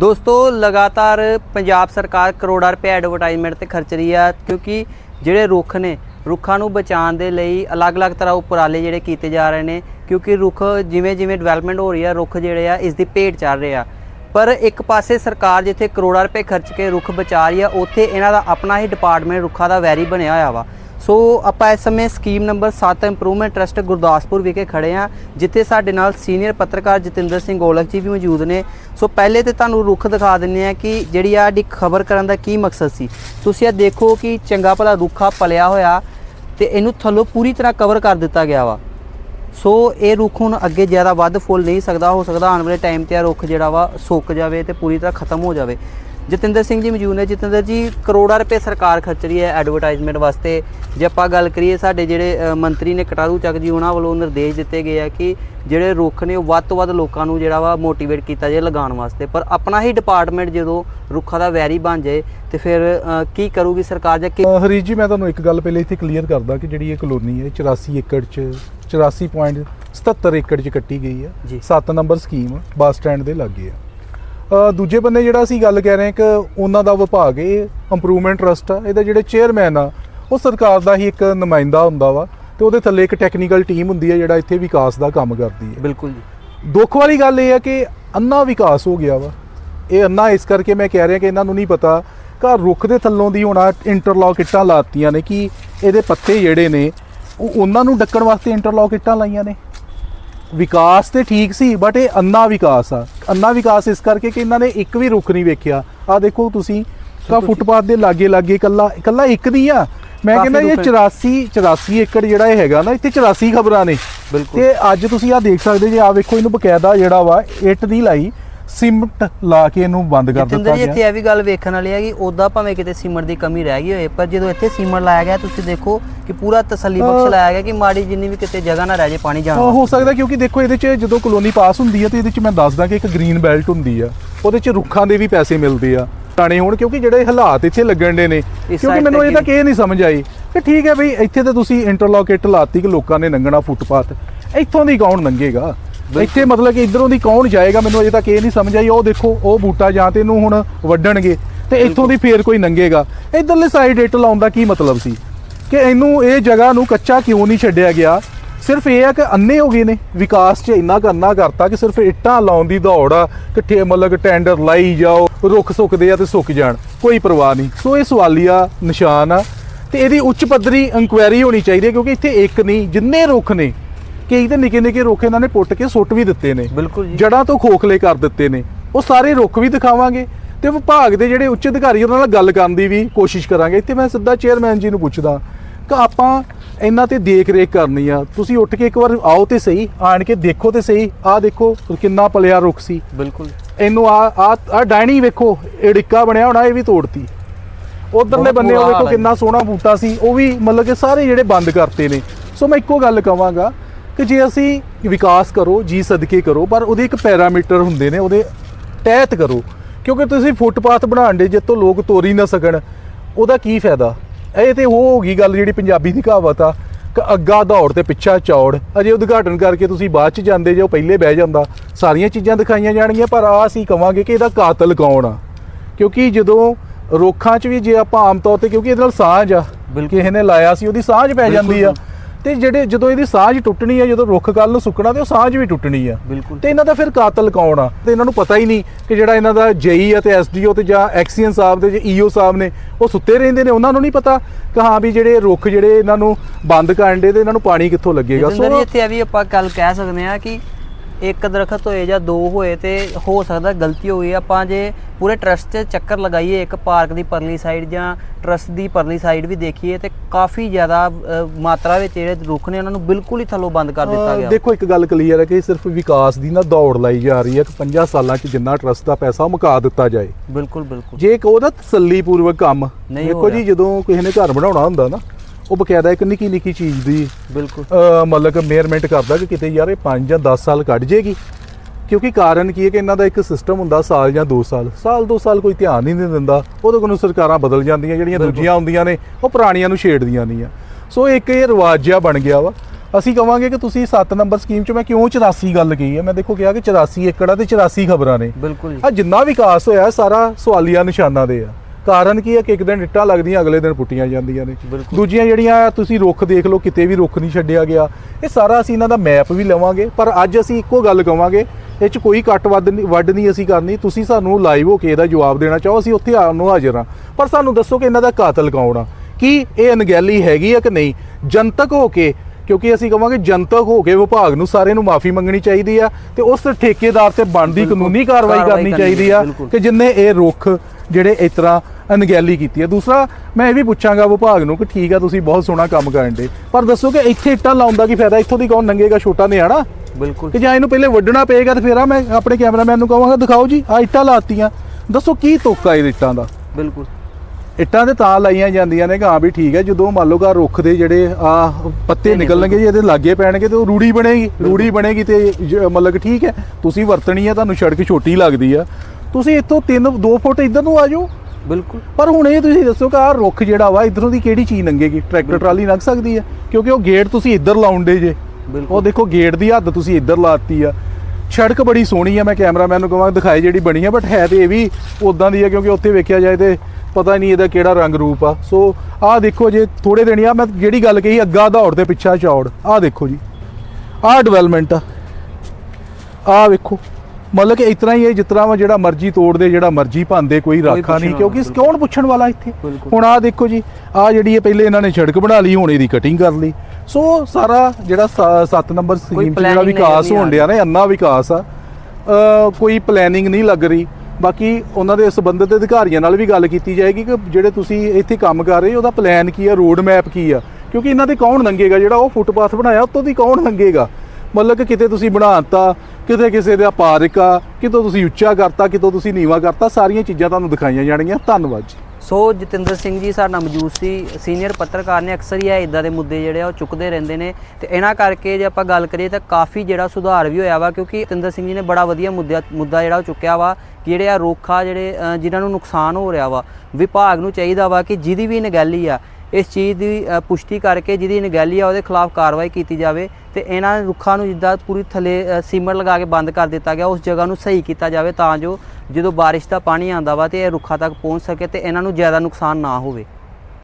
ਦੋਸਤੋ, ਲਗਾਤਾਰ ਪੰਜਾਬ ਸਰਕਾਰ ਕਰੋੜਾਂ ਰੁਪਏ ਐਡਵਰਟਾਈਜ਼ਮੈਂਟ ਤੇ ਖਰਚ ਰਹੀ ਆ, ਕਿਉਂਕਿ ਜਿਹੜੇ ਰੁੱਖ ਨੇ, ਰੁੱਖਾਂ ਨੂੰ ਬਚਾਉਣ ਦੇ ਲਈ ਅਲੱਗ-ਅਲੱਗ ਤਰ੍ਹਾਂ ਉਪਰਾਲੇ ਜਿਹੜੇ ਕੀਤੇ ਜਾ ਰਹੇ ਨੇ, ਕਿਉਂਕਿ ਰੁੱਖ ਜਿਵੇਂ-ਜਿਵੇਂ ਡਿਵੈਲਪਮੈਂਟ ਹੋ ਰਹੀ ਆ, ਰੁੱਖ ਜਿਹੜੇ ਆ ਇਸ ਦੀ ਭੇਟ ਚੱਲ ਰਹੇ ਆ। ਪਰ ਇੱਕ ਪਾਸੇ ਸਰਕਾਰ ਜਿੱਥੇ ਕਰੋੜਾਂ ਰੁਪਏ ਖਰਚ ਕੇ ਰੁੱਖ ਬਚਾ ਰਹੀ ਆ, ਉੱਥੇ ਇਹਨਾਂ ਦਾ ਆਪਣਾ ਹੀ ਡਿਪਾਰਟਮੈਂਟ ਰੁੱਖਾਂ ਦਾ ਵੈਰੀ ਬਣਿਆ ਹੋਇਆ ਵਾ। ਸੋ ਆਪਾਂ ਇਸ ਸਮੇਂ scheme number 7 improvement trust Gurdaspur ਵਿਖੇ ਖੜੇ ਆ ਜਿੱਥੇ ਸਾਡੇ ਨਾਲ ਸੀਨੀਅਰ ਪੱਤਰਕਾਰ ਜਤਿੰਦਰ ਸਿੰਘ ਗੋਲਖ ਜੀ ਵੀ ਮੌਜੂਦ ਨੇ। ਸੋ ਪਹਿਲੇ ਤੇ ਤੁਹਾਨੂੰ ਰੁੱਖ ਦਿਖਾ ਦਿੰਨੇ ਆ ਕਿ ਜਿਹੜੀ ਆ ਸਾਡੀ ਖਬਰ ਕਰਨ ਦਾ ਕੀ ਮਕਸਦ ਸੀ। ਤੁਸੀਂ ਇਹ ਦੇਖੋ ਕਿ ਚੰਗਾ ਭਲਾ ਰੁੱਖਾ ਪਲਿਆ ਹੋਇਆ ਤੇ ਇਹਨੂੰ ਥੱਲੋਂ ਪੂਰੀ ਤਰ੍ਹਾਂ ਕਵਰ ਕਰ ਦਿੱਤਾ ਗਿਆ ਵਾ। ਸੋ ਇਹ ਰੁੱਖ ਹੁਣ ਅੱਗੇ ਜ਼ਿਆਦਾ ਵੱਧ ਫੁੱਲ ਨਹੀਂ ਸਕਦਾ, ਹੋ ਸਕਦਾ ਆਉਣ ਵਾਲੇ ਟਾਈਮ ਤੇ ਆ ਰੁੱਖ ਜਿਹੜਾ ਵਾ ਸੁੱਕ ਜਾਵੇ ਤੇ ਪੂਰੀ ਤਰ੍ਹਾਂ ਖਤਮ ਹੋ ਜਾਵੇ। ਜਤਿੰਦਰ ਸਿੰਘ ਜੀ ਮੌਜੂਦ ਨੇ। ਜਤਿੰਦਰ ਜੀ ਕਰੋੜਾਂ ਰੁਪਏ ਸਰਕਾਰ ਖਰਚ ਰਹੀ ਹੈ ਐਡਵਰਟਾਈਜ਼ਮੈਂਟ ਵਾਸਤੇ। ਜੇ ਆਪਾਂ ਗੱਲ ਕਰੀਏ ਸਾਡੇ ਜਿਹੜੇ ਮੰਤਰੀ ਨੇ ਕਟਾਰੂ ਚੱਕ ਜੀ ਉਹਨਾਂ ਵੱਲੋਂ ਨਿਰਦੇਸ਼ ਦਿੱਤੇ ਗਏ ਆ ਕਿ ਜਿਹੜੇ ਰੁੱਖ ਨੇ ਉਹ ਵੱਧ ਤੋਂ ਵੱਧ ਲੋਕਾਂ ਨੂੰ ਜਿਹੜਾ ਵਾ ਮੋਟੀਵੇਟ ਕੀਤਾ ਜਾਏ ਲਗਾਉਣ ਵਾਸਤੇ। ਪਰ ਆਪਣਾ ਹੀ ਡਿਪਾਰਟਮੈਂਟ ਜਦੋਂ ਰੁੱਖਾਂ ਦਾ ਵੈਰੀ ਬਣ ਜਾਏ ਤੇ ਫਿਰ ਕੀ ਕਰੂਗੀ ਸਰਕਾਰ ਜਾਂ ਹਰੀਸ਼ ਜੀ ਮੈਂ ਤੁਹਾਨੂੰ ਇੱਕ ਗੱਲ ਪਹਿਲੇ ਇੱਥੇ ਕਲੀਅਰ ਕਰਦਾ ਕਿ ਜਿਹੜੀ ਇਹ ਕਲੋਨੀ ਹੈ 84 ਏਕੜ ਚ 84.77 ਏਕੜ ਚ ਕੱਟੀ ਗਈ ਹੈ। ਜੀ। 7 ਨੰਬਰ ਸਕੀਮ ਬੱਸ ਸਟੈਂਡ ਦੇ ਲਾਗੇ ਆ। ਦੂਜੇ ਬੰਨੇ ਜਿਹੜਾ ਅਸੀਂ ਗੱਲ ਕਹਿ ਰਹੇ ਹਾਂ ਕਿ ਉਹਨਾਂ ਦਾ ਵਿਭਾਗ ਇਹ ਇੰਪਰੂਵਮੈਂਟ ਟਰਸਟ ਆ ਇਹਦਾ ਜਿਹੜੇ ਚੇਅਰਮੈਨ ਆ ਉਹ ਸਰਕਾਰ ਦਾ ਹੀ ਇੱਕ ਨੁਮਾਇੰਦਾ ਹੁੰਦਾ ਵਾ ਤੇ ਉਹਦੇ ਥੱਲੇ ਇੱਕ ਟੈਕਨੀਕਲ ਟੀਮ ਹੁੰਦੀ ਹੈ ਜਿਹੜਾ ਇੱਥੇ ਵਿਕਾਸ ਦਾ ਕੰਮ ਕਰਦੀ ਹੈ। ਬਿਲਕੁਲ ਜੀ। ਦੁੱਖ ਵਾਲੀ ਗੱਲ ਇਹ ਹੈ ਕਿ ਅੰਨਾ ਵਿਕਾਸ ਹੋ ਗਿਆ ਵਾ। ਇਹ ਅੰਨਾ ਇਸ ਕਰਕੇ ਮੈਂ ਕਹਿ ਰਿਹਾ ਕਿ ਇਹਨਾਂ ਨੂੰ ਨਹੀਂ ਪਤਾ ਕਿ ਰੁੱਖ ਦੇ ਥੱਲੋਂ ਦੀ ਹੋਣਾ ਇੰਟਰਲੌਕ ਇੱਟਾਂ ਲਾਤੀਆਂ ਨੇ ਕਿ ਇਹਦੇ ਪੱਤੇ ਜਿਹੜੇ ਨੇ ਉਹ ਉਹਨਾਂ ਨੂੰ ਡੱਕਣ ਵਾਸਤੇ ਇੰਟਰਲੌਕ ਇੱਟਾਂ ਲਾਈਆਂ ਨੇ। ਵਿਕਾਸ ਤੇ ਠੀਕ ਸੀ ਬਟ ਇਹ ਅੰਨਾ ਵਿਕਾਸ ਆ। ਅੰਨਾ ਵਿਕਾਸ ਇਸ ਕਰਕੇ ਕਿ ਇਹਨਾਂ ਨੇ ਇੱਕ ਵੀ ਰੁੱਖ ਨਹੀਂ ਵੇਖਿਆ। ਆ ਦੇਖੋ ਤੁਸੀਂ ਕਾ ਫੁੱਟਪਾਥ ਦੇ ਲਾਗੇ ਲਾਗੇ ਕੱਲਾ ਕੱਲਾ ਇੱਕ ਦੀ ਆ। ਮੈਂ ਕਹਿੰਦਾ ਇਹ ਰੁੱਖ 84 84 ਏਕੜ ਜਿਹੜਾ ਇਹ ਹੈਗਾ ਨਾ ਇੱਥੇ 84 ਖਬਰਾਂ ਨੇ। ਬਿਲਕੁਲ। ਤੇ ਅੱਜ ਤੁਸੀਂ ਆ ਦੇਖ ਸਕਦੇ ਜੇ ਆ ਵੇਖੋ ਇਹਨੂੰ ਬਕਾਇਦਾ ਜਿਹੜਾ ਵਾ ਇੱਟ ਦੀ ਲਾਈ। ਸੀਮਟ ਲਾ ਕੇ ਇਹਨੂੰ ਬੰਦ ਕਰ ਦਿੱਤਾ ਜੀ ਇੱਥੇ ਗਿਆ ਇਹ ਵੀ ਗੱਲ ਵੇਖਣ ਵਾਲੀ ਹੈ ਕਿ ਉਦਾਂ ਭਾਵੇਂ ਕਿਤੇ ਸੀਮਟ ਦੀ ਕਮੀ ਰਹਿ ਗਈ ਹੋਏ ਪਰ ਜਦੋਂ ਇੱਥੇ ਸੀਮਟ ਲਾਇਆ ਗਿਆ ਤੁਸੀਂ ਦੇਖੋ ਕਿ ਪੂਰਾ ਤਸੱਲੀ ਬਖਸ਼ ਲਾਇਆ ਗਿਆ ਕਿ ਮਾੜੀ ਜਿੰਨੀ ਵੀ ਕਿਤੇ ਜਗ੍ਹਾ ਨਾ ਰਹਿ ਜੇ ਪਾਣੀ ਜਾਣ ਹਾਂ, ਸਕਦਾ ਕਿਉਂਕਿ ਦੇਖੋ ਇਹਦੇ 'ਚ ਜਦੋਂ ਕਲੋਨੀ ਪਾਸ ਹੁੰਦੀ ਹੈ ਤੇ ਇਹਦੇ 'ਚ ਮੈਂ ਦੱਸਦਾ ਕਿ ਇੱਕ ਗ੍ਰੀਨ ਬੈਲਟ ਹੁੰਦੀ ਆ ਉਹਦੇ 'ਚ ਰੁੱਖਾਂ ਦੇ ਵੀ ਪੈਸੇ ਮਿਲਦੇ ਆ ਟਾਣੇ ਹੋਣ ਕਿਉਂਕਿ ਜਿਹੜੇ ਹਾਲਾਤ ਇੱਥੇ ਲੱਗਣ ਦੇ ਨੇ ਕਿਉਂਕਿ ਮੈਨੂੰ ਇਹ ਤਾਂ ਕਿ ਨਹੀਂ ਸਮਝ ਆਈ ਕਿ ਠੀਕ ਹੈ ਬਈ ਇੱਥੇ ਤਾਂ ਤੁਸੀਂ ਇੰਟਰਲੌਕ ਇੱਟ ਲਾਤੀ ਕਿ ਲੋਕਾਂ ਨੇ ਲੰਘਣਾ ਫੁੱਟਪਾਥ ਇੱਥੋਂ ਦੀ ਕੌਣ ਲੰਘੇਗਾ? ਇੱਥੇ ਮਤਲਬ ਕਿ ਇਧਰੋਂ ਦੀ ਕੌਣ ਜਾਏਗਾ ਮੈਨੂੰ ਅਜੇ ਤੱਕ ਇਹ ਨਹੀਂ ਸਮਝ ਆਈ। ਉਹ ਦੇਖੋ ਉਹ ਬੂਟਾ ਜਾਂ ਤੇ ਇਹਨੂੰ ਹੁਣ ਵੱਢਣਗੇ ਤੇ ਇੱਥੋਂ ਦੀ ਫੇਰ ਕੋਈ ਲੰਘੇਗਾ ਇਧਰਲੇ ਸਾਈਡ ਇੱਟ ਲਾਉਣ ਦਾ ਕੀ ਮਤਲਬ ਸੀ? ਕਿ ਇਹਨੂੰ ਇਹ ਜਗ੍ਹਾ ਨੂੰ ਕੱਚਾ ਕਿਉਂ ਨਹੀਂ ਛੱਡਿਆ ਗਿਆ? ਸਿਰਫ ਇਹ ਆ ਕਿ ਅੰਨੇ ਹੋ ਗਏ ਨੇ। ਵਿਕਾਸ 'ਚ ਇੰਨਾ ਕਰਨਾ ਕਰਤਾ ਕਿ ਸਿਰਫ ਇੱਟਾਂ ਲਾਉਣ ਦੀ ਦੌੜ ਆ ਕਿ ਠੇ ਮਤਲਬ ਟੈਂਡਰ ਲਾਈ ਜਾਓ ਰੁੱਖ ਸੁੱਕਦੇ ਆ ਤੇ ਸੁੱਕ ਜਾਣ। ਕੋਈ ਪਰਵਾਹ ਨਹੀਂ। ਸੋ ਇਹ ਸਵਾਲੀਆ ਨਿਸ਼ਾਨ ਆ। ਤੇ ਇਹਦੀ ਉੱਚ ਪੱਧਰੀ ਇਨਕੁਆਇਰੀ ਹੋਣੀ ਚਾਹੀਦੀ ਹੈ ਕਿਉਂਕਿ ਇੱਥੇ ਇੱਕ ਨਹੀਂ ਜਿੰਨੇ ਰੁੱਖ ਨੇ ਕਈ ਤੇ ਨਿੱਕੇ ਨਿੱਕੇ ਰੁੱਖ ਇਹਨਾਂ ਨੇ ਪੁੱਟ ਕੇ ਸੁੱਟ ਵੀ ਦਿੱਤੇ ਨੇ। ਬਿਲਕੁਲ ਜੀ। ਜੜਾਂ ਤੋਂ ਖੋਖਲੇ ਕਰ ਦਿੱਤੇ ਨੇ। ਉਹ ਸਾਰੇ ਰੁੱਖ ਵੀ ਦਿਖਾਵਾਂਗੇ ਤੇ ਵਿਭਾਗ ਦੇ ਜਿਹੜੇ ਉੱਚ ਅਧਿਕਾਰੀ ਉਹਨਾਂ ਨਾਲ ਗੱਲ ਕਰਨ ਦੀ ਵੀ ਕੋਸ਼ਿਸ਼ ਕਰਾਂਗੇ। ਇੱਥੇ ਮੈਂ ਸਿੱਧਾ ਚੇਅਰਮੈਨ ਜੀ ਨੂੰ ਪੁੱਛਦਾ ਕਿ ਆਪਾਂ ਇਹਨਾਂ ਤੇ ਦੇਖ ਰੇਖ ਕਰਨੀ ਆ। ਤੁਸੀਂ ਉੱਠ ਕੇ ਇੱਕ ਵਾਰ ਆਓ ਤੇ ਸਹੀ ਆਣ ਕੇ ਦੇਖੋ ਤੇ ਸਹੀ। ਆਹ ਦੇਖੋ ਕਿੰਨਾ ਪਲਿਆ ਰੁੱਖ ਸੀ। ਬਿਲਕੁਲ। ਇਹਨੂੰ ਆ ਆ ਆ ਡਾਇਣੀ ਵੇਖੋ ਇਹ ਡਿੱਕਾ ਬਣਿਆ ਹੋਣਾ ਇਹ ਵੀ ਤੋੜਤੀ। ਉਧਰਲੇ ਬੰਨੇ ਉਹ ਵੇਖੋ। ਕਿੰਨਾ ਸੋਹਣਾ ਬੂਟਾ ਸੀ ਉਹ ਵੀ ਮਤਲਬ ਕਿ ਸਾਰੇ ਜਿਹੜੇ ਬੰਦ ਕਰਤੇ ਨੇ। ਸੋ ਮੈਂ ਇੱਕੋ ਗੱਲ ਕਵਾਂਗਾ ਕਿ ਜੇ ਅਸੀਂ ਵਿਕਾਸ ਕਰੋ ਜੀ ਸਦਕੇ ਕਰੋ ਪਰ ਉਹਦੇ ਇੱਕ ਪੈਰਾਮੀਟਰ ਹੁੰਦੇ ਨੇ ਉਹਦੇ ਤਹਿਤ ਕਰੋ। ਕਿਉਂਕਿ ਤੁਸੀਂ ਫੁੱਟਪਾਥ ਬਣਾਉਣ ਦੇ ਜਿੱਤੋਂ ਲੋਕ ਤੋਰੀ ਨਾ ਸਕਣ ਉਹਦਾ ਕੀ ਫਾਇਦਾ? ਇਹ ਤੇ ਉਹ ਹੋ ਗਈ ਗੱਲ ਜਿਹੜੀ ਪੰਜਾਬੀ ਦੀ ਕਹਾਵਤ ਆ ਕਿ ਅੱਗਾ ਦੌੜ ਤੇ ਪਿੱਛਾ ਚੌੜ। ਅਜੇ ਉਦਘਾਟਨ ਕਰਕੇ ਤੁਸੀਂ ਬਾਅਦ ਚ ਜਾਂਦੇ ਜੇ ਉਹ ਪਹਿਲੇ ਬਹਿ ਜਾਂਦਾ। ਸਾਰੀਆਂ ਚੀਜ਼ਾਂ ਦਿਖਾਈਆਂ ਜਾਣਗੀਆਂ ਪਰ ਆ ਅਸੀਂ ਕਵਾਂਗੇ ਕਿ ਇਹਦਾ ਕਾਤਲ ਕੌਣ ਆ? ਕਿਉਂਕਿ ਜਦੋਂ ਰੁੱਖਾਂ 'ਚ ਵੀ ਜੇ ਆਪਾਂ ਆਮ ਤੌਰ ਤੇ ਕਿਉਂਕਿ ਇਹਦੇ ਨਾਲ ਸਾਂਝ ਆ ਬਿਲਕੁਲ। ਕਿਸੇ ਨੇ ਲਾਇਆ ਸੀ ਉਹਦੀ ਸਾਂਝ ਪੈ ਜਾਂਦੀ ਆ। ਤੇ ਜਿਹੜੇ ਜਦੋਂ ਇਹਦੀ ਸਾਂਝ ਟੁੱਟਣੀ ਆ ਜਦੋਂ ਰੁੱਖ ਕੱਲ ਨੂੰ ਸੁੱਕਣਾ ਤੇ ਉਹ ਸਾਂਝ ਵੀ ਟੁੱਟਣੀ ਆ। ਬਿਲਕੁਲ। ਤੇ ਇਹਨਾਂ ਦਾ ਫਿਰ ਕਾਤਲ ਕੌਣ ਆ? ਤੇ ਇਹਨਾਂ ਨੂੰ ਪਤਾ ਹੀ ਨਹੀਂ ਕਿ ਜਿਹੜਾ ਇਹਨਾਂ ਦਾ ਜਈ ਆ ਤੇ ਐਸਡੀਓ ਤੇ ਜਾਂ ਐਕਸੀਅਨ ਸਾਹਿਬ ਦੇ ਜੇ ਈਓ ਸਾਹਿਬ ਨੇ ਉਹ ਸੁੱਤੇ ਰਹਿੰਦੇ ਨੇ ਉਹਨਾਂ ਨੂੰ ਨਹੀਂ ਪਤਾ ਕਿ ਹਾਂ ਵੀ ਜਿਹੜੇ ਰੁੱਖ ਜਿਹੜੇ ਇਹਨਾਂ ਨੂੰ ਬੰਦ ਕਰਨ ਦੇ ਤੇ ਇਹਨਾਂ ਨੂੰ ਪਾਣੀ ਕਿੱਥੋਂ ਲੱਗੇਗਾ। ਜੀ ਇੱਥੇ ਇਹ ਵੀ ਆਪਾਂ ਗੱਲ ਕਹਿ ਸਕਦੇ ਆ ਕਿ ਇੱਕ ਦਰਖਤ ਹੋਏ ਜਾਂ ਦੋ ਹੋਏ ਤੇ ਹੋ ਸਕਦਾ ਗਲਤੀ ਹੋਈ ਆਪਾਂ ਜੇ ਪੂਰੇ ਟਰਸਟ 'ਚ ਚੱਕਰ ਲਗਾਈਏ ਇੱਕ ਪਾਰਕ ਦੀ ਪਰਲੀ ਸਾਈਡ ਜਾਂ ਟਰਸਟ ਦੀ ਪਰਲੀ ਸਾਈਡ ਵੀ ਦੇਖੀਏ ਤੇ ਕਾਫੀ ਜ਼ਿਆਦਾ ਮਾਤਰਾ ਵਿੱਚ ਜਿਹੜੇ ਰੁੱਖ ਨੇ ਉਹਨਾਂ ਨੂੰ ਬਿਲਕੁਲ ਹੀ ਥੱਲੋਂ ਬੰਦ ਕਰ ਦਿੱਤਾ ਗਿਆ। ਦੇਖੋ ਇੱਕ ਗੱਲ ਕਲੀਅਰ ਹੈ ਕਿ ਸਿਰਫ ਵਿਕਾਸ ਦੀ ਨਾ ਦੌੜ ਲਾਈ ਜਾ ਰਹੀ ਹੈ ਕਿ 50 ਸਾਲਾਂ 'ਚ ਜਿੰਨਾ ਟਰਸਟ ਦਾ ਪੈਸਾ ਉਹ ਮੁਕਾ ਦਿੱਤਾ ਜਾਏ। ਬਿਲਕੁਲ ਬਿਲਕੁਲ। ਜੇ ਕਹੋ ਨਾ ਤਸੱਲੀ ਪੂਰਵਕ ਕੰਮ ਦੇਖੋ ਜੀ। ਜਦੋਂ ਕਿਸੇ ਨੇ ਘਰ ਬਣਾਉਣਾ ਹੁੰਦਾ ਨਾ ਉਹ ਬਕਾਇਦਾ ਇੱਕ ਨਿੱਕੀ ਨਿੱਕੀ ਚੀਜ਼ ਦੀ ਬਿਲਕੁਲ। ਮਤਲਬ ਕਿ ਮੇਅਰਮੈਂਟ ਕਰਦਾ ਕਿ ਕਿਤੇ ਯਾਰ ਇਹ 5 ਜਾਂ 10 ਸਾਲ ਕੱਢ ਜੇਗੀ। ਕਿਉਂਕਿ ਕਾਰਨ ਕੀ ਹੈ ਕਿ ਇਹਨਾਂ ਦਾ ਇੱਕ ਸਿਸਟਮ ਹੁੰਦਾ ਸਾਲ ਜਾਂ 2 ਸਾਲ। ਸਾਲ 2 ਸਾਲ ਕੋਈ ਧਿਆਨ ਨਹੀਂ ਦਿੰਦਾ। ਉਹਦੇ ਕੋਲੋਂ ਸਰਕਾਰਾਂ ਬਦਲ ਜਾਂਦੀਆਂ ਜਿਹੜੀਆਂ। ਦੂਜੀਆਂ ਆਉਂਦੀਆਂ ਨੇ ਉਹ ਪੁਰਾਣੀਆਂ ਨੂੰ ਛੇੜਦੀਆਂ ਨਹੀਂ ਆ। ਸੋ ਇੱਕ ਇਹ ਰਿਵਾਜ ਜਿਹਾ ਬਣ ਗਿਆ ਵਾ। ਅਸੀਂ ਕਵਾਂਗੇ ਕਿ ਤੁਸੀਂ 7 ਨੰਬਰ ਸਕੀਮ 'ਚ ਮੈਂ ਕਿਉਂ 84 ਗੱਲ ਕਹੀ ਹੈ? ਮੈਂ ਦੇਖੋ ਕਿਹਾ ਕਿ 84 ਏਕੜ ਤੇ 84 ਖਬਰਾਂ ਨੇ। ਬਿਲਕੁਲ ਆ ਜਿੰਨਾ ਵਿਕਾਸ ਹੋਇਆ ਸਾਰਾ ਸਵਾਲੀਆ ਨਿਸ਼ਾਨਾਂ ਦੇ ਆ। ਕਾਰਨ ਕੀ ਹੈ ਕਿ ਇੱਕ ਦਿਨ ਇੱਟਾਂ ਲੱਗਦੀਆਂ ਅਗਲੇ ਦਿਨ ਪੁੱਟੀਆਂ ਜਾਂਦੀਆਂ ਨੇ। ਦੂਜੀਆਂ ਜਿਹੜੀਆਂ ਤੁਸੀਂ ਰੁੱਖ ਦੇਖ ਲਓ ਕਿਤੇ ਵੀ ਰੁੱਖ ਨਹੀਂ ਛੱਡਿਆ ਗਿਆ ਇਹ ਸਾਰਾ ਅਸੀਂ ਇਹਨਾਂ ਦਾ ਮੈਪ ਵੀ ਲਵਾਂਗੇ ਪਰ ਅੱਜ ਅਸੀਂ ਇੱਕੋ ਗੱਲ ਕਵਾਂਗੇ ਇਹ 'ਚ ਕੋਈ ਕੱਟ ਵੱਧ ਨਹੀਂ ਵੱਢ ਨਹੀਂ ਅਸੀਂ ਕਰਨੀ ਤੁਸੀਂ ਸਾਨੂੰ ਲਾਈਵ ਹੋ ਕੇ ਇਹਦਾ ਜਵਾਬ ਦੇਣਾ ਚਾਹੋ ਅਸੀਂ ਉੱਥੇ ਆਉਣ ਨੂੰ ਹਾਜ਼ਰ ਹਾਂ ਪਰ ਸਾਨੂੰ ਦੱਸੋ ਕਿ ਇਹਨਾਂ ਦਾ ਕਾਤਲ ਕੌਣ ਆ ਕੀ ਇਹ ਅਣਗਹਿਲੀ ਹੈਗੀ ਆ ਕਿ ਨਹੀਂ ਜਨਤਕ ਹੋ ਕੇ ਕਿਉਂਕਿ ਅਸੀਂ ਕਵਾਂਗੇ ਜਨਤਕ ਹੋ ਕੇ ਵਿਭਾਗ ਨੂੰ ਸਾਰੇ ਨੂੰ ਮਾਫੀ ਮੰਗਣੀ ਚਾਹੀਦੀ ਆ ਤੇ ਉਸ ਠੇਕੇਦਾਰ ਤੇ ਬਣਦੀ। ਕਾਨੂੰਨੀ ਕਾਰਵਾਈ ਕਰਨੀ ਚਾਹੀਦੀ ਆ। ਕਿ ਜਿੰਨੇ ਇਹ ਰੁੱਖ ਜਿਹੜੇ ਇਸ ਤਰ੍ਹਾਂ ਅਣਗਹਿਲੀ ਕੀਤੀ ਹੈ। ਦੂਸਰਾ ਮੈਂ ਇਹ ਵੀ ਪੁੱਛਾਂਗਾ ਵਿਭਾਗ ਨੂੰ ਕਿ ਠੀਕ ਆ ਤੁਸੀਂ ਬਹੁਤ ਸੋਹਣਾ ਕੰਮ ਕਰਨ ਦੇ। ਪਰ ਦੱਸੋ ਕਿ ਇੱਥੇ ਇੱਟਾਂ ਲਾਉਣ ਦਾ ਕੀ ਫਾਇਦਾ? ਇੱਥੋਂ ਦੀ ਕੌਣ ਨੰਗੇਗਾ ਛੋਟਾ ਨਿਆਣਾ? ਬਿਲਕੁਲ। ਕਿ ਜਾਂ ਇਹਨੂੰ ਪਹਿਲੇ ਵੱਢਣਾ ਪਏਗਾ ਤੇ ਫਿਰ ਆ ਮੈਂ ਆਪਣੇ ਕੈਮਰਾਮੈਨ ਨੂੰ ਕਹਾਂਗਾ ਦਿਖਾਓ ਜੀ ਆ ਇੱਟਾਂ ਲਾਤੀਆਂ। ਦੱਸੋ ਕੀ ਤੋਕਾ ਇਹ ਇੱਟਾਂ ਦਾ? ਬਿਲਕੁਲ। ਇੱਟਾਂ ਤੇ ਤਾਂ ਲਾਈਆਂ ਜਾਂਦੀਆਂ ਨੇ ਕਿ ਹਾਂ ਵੀ ਠੀਕ ਹੈ ਜਦੋਂ ਮੰਨ ਲਓ ਗਾ ਰੁੱਖ ਦੇ ਜਿਹੜੇ ਆ ਪੱਤੇ ਨਿਕਲਣਗੇ ਜੀ ਇਹਦੇ ਲਾਗੇ ਪੈਣਗੇ ਤੇ ਉਹ ਰੂੜੀ ਬਣੇਗੀ। ਰੂੜੀ ਬਣੇਗੀ ਤੇ ਮਤਲਬ ਠੀਕ ਹੈ। ਤੁਸੀਂ ਵਰਤਣੀ ਹੈ ਤੁਹਾਨੂੰ ਸੜਕ ਛੋਟੀ ਲੱਗਦੀ ਆ। ਤੁਸੀਂ ਇੱਥੋਂ 3 2 ਫੁੱਟ ਇੱਧਰ ਨੂੰ ਆ ਜਾਓ। ਬਿਲਕੁਲ। ਪਰ ਹੁਣ ਇਹ ਤੁਸੀਂ ਦੱਸੋ ਕਿ ਆਹ ਰੁੱਖ ਜਿਹੜਾ ਵਾ ਇਧਰੋਂ ਦੀ ਕਿਹੜੀ ਚੀਜ਼ ਲੰਘੇਗੀ? ਟਰੈਕਟਰ ਟਰਾਲੀ ਲੰਘ ਸਕਦੀ ਹੈ? ਕਿਉਂਕਿ ਉਹ ਗੇਟ ਤੁਸੀਂ ਇੱਧਰ ਲਾਉਂਦੇ ਜੇ। ਉਹ ਦੇਖੋ ਗੇਟ ਦੀ ਹੱਦ ਤੁਸੀਂ ਇੱਧਰ ਲਾਤੀ ਆ। ਸੜਕ ਬੜੀ ਸੋਹਣੀ ਆ ਮੈਂ ਕੈਮਰਾਮੈਨ ਨੂੰ ਕਹਾਂ ਦਿਖਾਏ ਜਿਹੜੀ ਬਣੀ ਆ ਬਟ ਹੈ ਤੇ ਇਹ ਵੀ ਉਦਾਂ ਦੀ ਆ ਕਿਉਂਕਿ ਉੱਥੇ ਵੇਖਿਆ ਜਾਏ ਤੇ ਪਤਾ ਨਹੀਂ ਇਹਦਾ ਕਿਹੜਾ ਰੰਗ ਰੂਪ ਆ। ਸੋ ਆਹ ਦੇਖੋ ਜੇ ਥੋੜੇ ਦਿਨ ਆ ਮੈਂ ਜਿਹੜੀ ਗੱਲ ਕਹੀ ਅੱਗਾ ਦੌੜ ਤੇ ਪਿੱਛਾ ਚੌੜ। ਆਹ ਦੇਖੋ ਜੀ। ਆਹ ਡਿਵੈਲਪਮੈਂਟ ਆ। ਆਹ ਵੇਖੋ। ਮਤਲਬ ਕਿ ਇਤਨਾ ਹੀ ਇਹ ਜਿਸ ਤਰ੍ਹਾਂ ਵਾ ਜਿਹੜਾ ਮਰਜ਼ੀ ਤੋੜਦੇ ਜਿਹੜਾ ਮਰਜ਼ੀ ਭਾਂਦੇ ਕੋਈ ਰਾਖਾ ਨਹੀਂ ਕਿਉਂਕਿ। ਕੌਣ ਪੁੱਛਣ ਵਾਲਾ ਇੱਥੇ। ਹੁਣ ਆਹ ਦੇਖੋ ਜੀ ਆਹ ਜਿਹੜੀ ਇਹ ਪਹਿਲੇ ਇਹਨਾਂ ਨੇ ਸੜਕ ਬਣਾ ਲਈ ਹੁਣ ਇਹਦੀ ਕਟਿੰਗ ਕਰ ਲਈ। ਸੋ ਸਾਰਾ ਜਿਹੜਾ 7 ਨੰਬਰ ਸਕੀਮ ਜਿਹੜਾ ਵਿਕਾਸ ਹੋਣ ਡਿਆ ਨਾ ਅੰਨਾ ਵਿਕਾਸ ਆ। ਕੋਈ ਪਲੈਨਿੰਗ ਨਹੀਂ ਲੱਗ ਰਹੀ। ਬਾਕੀ ਉਹਨਾਂ ਦੇ ਸੰਬੰਧਿਤ ਅਧਿਕਾਰੀਆਂ ਨਾਲ ਵੀ ਗੱਲ ਕੀਤੀ ਜਾਏਗੀ ਕਿ ਜਿਹੜੇ ਤੁਸੀਂ ਇੱਥੇ ਕੰਮ ਕਰ ਰਹੇ ਹੋ ਉਹਦਾ ਪਲਾਨ ਕੀ ਆ ਰੋਡ ਮੈਪ ਕੀ ਆ? ਕਿਉਂਕਿ ਇਹਨਾਂ ਤੇ ਕੌਣ ਲੰਘੇਗਾ? ਜਿਹੜਾ ਉਹ ਫੁੱਟਪਾਥ ਬਣਾਇਆ ਉੱਤੋਂ ਦੀ ਕੌਣ ਲੰਘੇਗਾ? ਮਤਲਬ ਕਿ ਕਿਤੇ ਤੁਸੀਂ ਬਣਾਤਾ ਕਿਤੇ ਕਿਸੇ ਦਾ ਪਾਰਕ ਆ ਕਿਤੋਂ ਤੁਸੀਂ ਉੱਚਾ ਕਰਤਾ ਕਿਤੋਂ ਤੁਸੀਂ ਨੀਵਾ ਕਰਤਾ ਸਾਰੀਆਂ ਚੀਜ਼ਾਂ ਤੁਹਾਨੂੰ ਦਿਖਾਈਆਂ ਜਾਣਗੀਆਂ। ਧੰਨਵਾਦ ਜੀ। ਸੋ ਜਤਿੰਦਰ ਸਿੰਘ ਜੀ ਸਾਡਾ ਮੌਜੂਦ ਸੀ ਸੀਨੀਅਰ ਪੱਤਰਕਾਰ ਨੇ ਅਕਸਰ ਹੀ ਇਹ ਇਦਾਂ ਦੇ ਮੁੱਦੇ ਜਿਹੜੇ ਆ ਉਹ ਚੁੱਕਦੇ ਰਹਿੰਦੇ ਨੇ। ਤੇ ਇਹਨਾਂ ਕਰਕੇ ਜੇ ਆਪਾਂ ਗੱਲ ਕਰੀਏ ਤਾਂ ਕਾਫੀ ਜਿਹੜਾ ਸੁਧਾਰ ਵੀ ਹੋਇਆ ਵਾ ਕਿਉਂਕਿ ਜਤਿੰਦਰ ਸਿੰਘ ਜੀ ਨੇ ਬੜਾ ਵਧੀਆ ਮੁੱਦਾ ਮੁੱਦਾ ਜਿਹੜਾ ਉਹ ਚੁੱਕਿਆ ਵਾ ਜਿਹੜੇ ਆ ਰੁੱਖ ਆ ਜਿਹੜੇ ਅ, ਜਿਨ੍ਹਾਂ ਨੂੰ ਨੁਕਸਾਨ ਹੋ ਰਿਹਾ ਵਾ ਵਿਭਾਗ ਨੂੰ ਚਾਹੀਦਾ ਵਾ ਕਿ ਜਿਹਦੀ ਵੀ ਨਗੈਲੀ ਆ ਇਸ ਚੀਜ਼ ਦੀ ਪੁਸ਼ਟੀ ਕਰਕੇ ਜਿਹਦੀ ਨਗੈਲੀ ਆ ਉਹਦੇ ਖਿਲਾਫ ਕਾਰਵਾਈ ਕੀਤੀ ਜਾਵੇ ਤੇ ਇਹਨਾਂ ਰੁੱਖਾਂ ਨੂੰ ਜਿੱਦਾਂ ਪੂਰੀ ਥੱਲੇ ਅ, ਲਗਾ ਕੇ ਬੰਦ ਕਰ ਦਿੱਤਾ ਗਿਆ ਉਸ ਜਗ੍ਹਾ ਨੂੰ ਸਹੀ ਕੀਤਾ ਜਾਵੇ ਤਾਂ ਜੋ ਜਦੋਂ ਬਾਰਿਸ਼ ਦਾ ਪਾਣੀ ਆਂਦਾ ਵਾ ਤੇ ਇਹ ਰੁੱਖਾਂ ਤੱਕ ਪਹੁੰਚ ਸਕੇ ਤੇ ਇਹਨਾਂ ਨੂੰ ਜ਼ਿਆਦਾ ਨੁਕਸਾਨ ਨਾ ਹੋਵੇ।